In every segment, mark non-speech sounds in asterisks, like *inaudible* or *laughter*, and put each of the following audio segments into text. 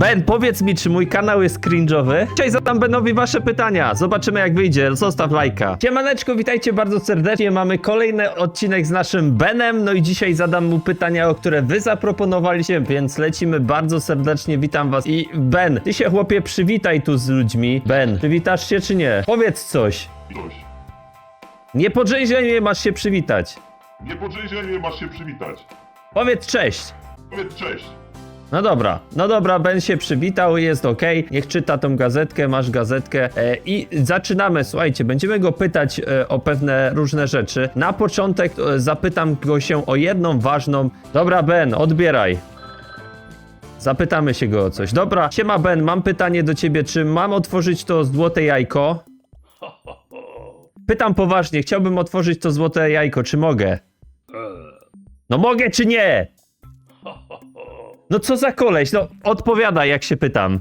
Ben, powiedz mi, czy mój kanał jest cringe'owy? Dzisiaj zadam Benowi wasze pytania. Zobaczymy jak wyjdzie. Zostaw lajka. Siemaneczko, witajcie bardzo serdecznie. Mamy kolejny odcinek z naszym Benem. No i dzisiaj zadam mu pytania, o które wy zaproponowaliście, więc lecimy bardzo serdecznie. Witam was. I Ben, ty się chłopie przywitaj tu z ludźmi. Ben, przywitasz się czy nie? Powiedz coś. Coś. Nie podrzejrzenie masz się przywitać. Nie podrzejrzenie masz się przywitać. Powiedz cześć. Powiedz cześć. No dobra, no dobra, Ben się przywitał, jest ok. Niech czyta tą gazetkę, masz gazetkę e, i zaczynamy. Słuchajcie, będziemy go pytać e, o pewne różne rzeczy. Na początek e, zapytam go się o jedną ważną. Dobra, Ben, odbieraj. Zapytamy się go o coś. Dobra, siema Ben, mam pytanie do ciebie. Czy mam otworzyć to złote jajko? Pytam poważnie, chciałbym otworzyć to złote jajko, czy mogę? No mogę czy nie? No co za koleś, no odpowiadaj jak się pytam.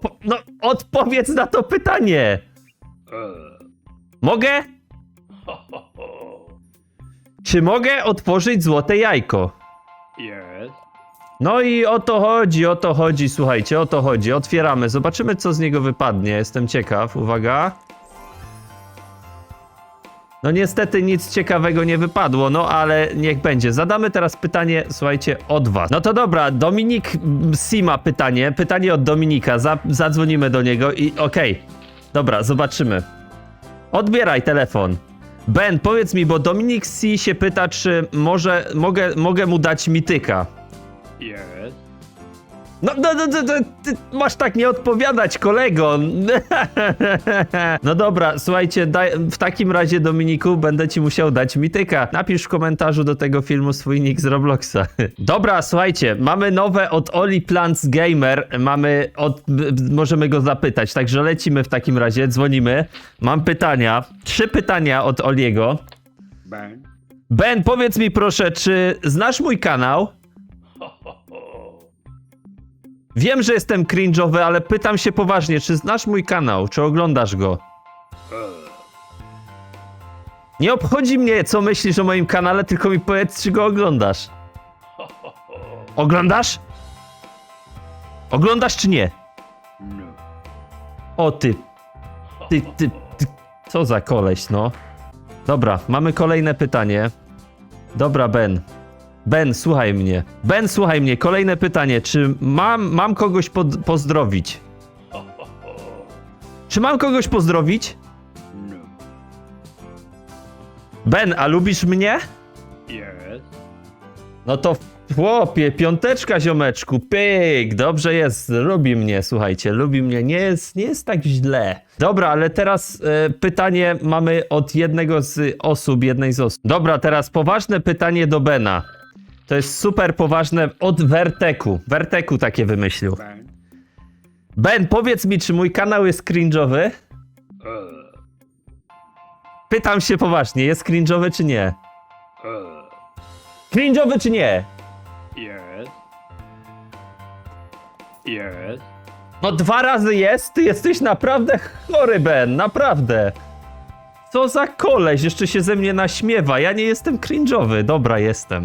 Po, no odpowiedz na to pytanie. Mogę? Czy mogę otworzyć złote jajko? Yes. No i o to chodzi, o to chodzi, słuchajcie, o to chodzi. Otwieramy, zobaczymy co z niego wypadnie. Jestem ciekaw, uwaga. No niestety nic ciekawego nie wypadło, no ale niech będzie. Zadamy teraz pytanie, słuchajcie, od was. No to dobra, Dominik C ma pytanie, pytanie od Dominika, Za, zadzwonimy do niego i okej. Dobra, zobaczymy. Odbieraj telefon. Ben, powiedz mi, bo Dominik C się pyta, czy może, mogę, mogę mu dać mityka. Yes. No, no, no, no, no ty masz tak nie odpowiadać, kolego. *laughs* No dobra, słuchajcie, daj, w takim razie, Dominiku, będę ci musiał dać mityka. Napisz w komentarzu do tego filmu swój nick z Robloxa. *laughs* Dobra, słuchajcie, mamy nowe od Oli Plants Gamer. Mamy od. Możemy go zapytać, także lecimy w takim razie, dzwonimy. Mam pytania. Trzy pytania od Oliego. Bang. Ben, powiedz mi proszę, czy znasz mój kanał? Wiem, że jestem cringe'owy, ale pytam się poważnie, czy znasz mój kanał, czy oglądasz go? Nie obchodzi mnie, co myślisz o moim kanale, tylko mi powiedz, czy go oglądasz. Oglądasz? Oglądasz czy nie? O ty. Ty, ty, ty. Co za koleś, no. Dobra, mamy kolejne pytanie. Dobra, Ben. Ben, słuchaj mnie. Ben, słuchaj mnie. Kolejne pytanie. Czy mam, mam kogoś pod, pozdrowić? Czy mam kogoś pozdrowić? Ben, a lubisz mnie? Yes. No to chłopie, piąteczka ziomeczku, pyk, dobrze jest, lubi mnie, słuchajcie, lubi mnie, nie jest, nie jest tak źle. Dobra, ale teraz e, pytanie mamy od jednego z osób, jednej z osób. Dobra, teraz poważne pytanie do Bena. To jest super poważne od Werteku. Werteku takie wymyślił. Bang. Ben, powiedz mi, czy mój kanał jest cringe'owy? Uh. Pytam się poważnie, jest cringe'owy czy nie? Uh. Cringe'owy czy nie? Yes. Yes. No dwa razy jest? Ty jesteś naprawdę chory, Ben, naprawdę. Co za koleś, jeszcze się ze mnie naśmiewa. Ja nie jestem cringe'owy. Dobra, jestem.